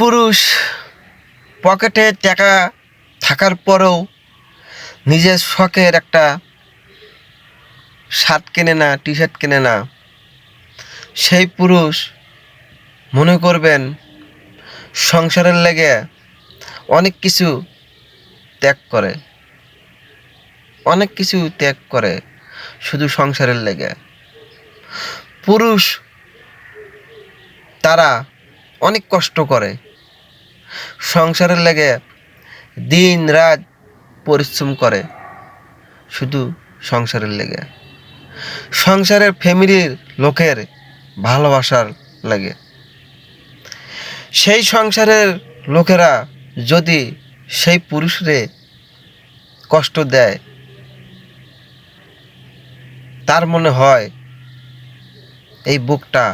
পুরুষ পকেটে টাকা থাকার পরেও নিজের শখের একটা শার্ট কেনে না টি শার্ট কেনে না, সেই পুরুষ মনে করবেন সংসারের লেগে অনেক কিছু ত্যাগ করে। অনেক কিছু ত্যাগ করে শুধু সংসারের লেগে। পুরুষ তারা অনেক কষ্ট করে। সংসারের লেগে দিন রাত পরিশ্রম করে, শুধু সংসারের লেগে। সংসারের ফ্যামিলির লোকের ভালোবাসার লাগে। সেই সংসারের লোকেরা যদি সেই পুরুষরে কষ্ট দেয়, তার মনে হয় এই বুকটা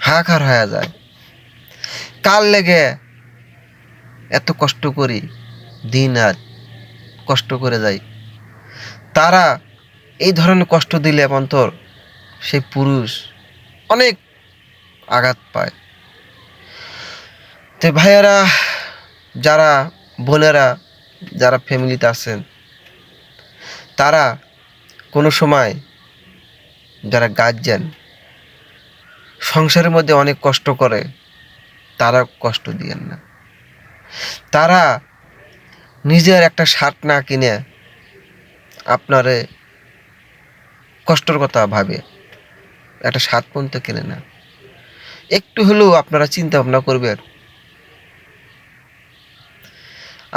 হাহাকার হয়ে যায়। কার লেগে? এত কষ্ট করি, দিন রাত কষ্ট করে যাই। তারা এই ধরনের কষ্ট দিলে অন্তর সেই পুরুষ অনেক আঘাত পায়। তো ভাইয়েরা, যারা, বোনেরা, যারা ফ্যামিলিতে আছেন, তারা কোনো সময় যারা গার্জেন সংসারের মধ্যে অনেক কষ্ট করে তারা কষ্ট দিয়েন না। তারা নিজের একটা শার্ট না কিনে আপনারে কষ্টর কথা ভাবে, একটা শার্ট পর্যন্ত কেনে না। একটু হলেও আপনারা চিন্তা ভাবনা করবেন,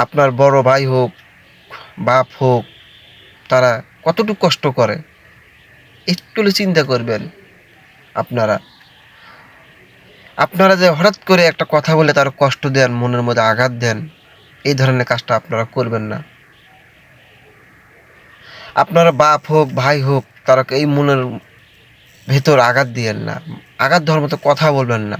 আপনার বড় ভাই হোক, বাপ হোক, তারা কতটুকু কষ্ট করে, একটু চিন্তা করবেন আপনারা। আপনারা যে হঠাৎ করে একটা কথা বলে তার কষ্ট দেন, মনের মধ্যে আঘাত দেন, এই ধরনের কাজটা আপনারা করবেন না। আপনারা বাপ হোক, ভাই হোক তারা এই মনের ভেতর আঘাত দিয়েন না। আঘাত ধর্ম মতো কথা বলবেন না।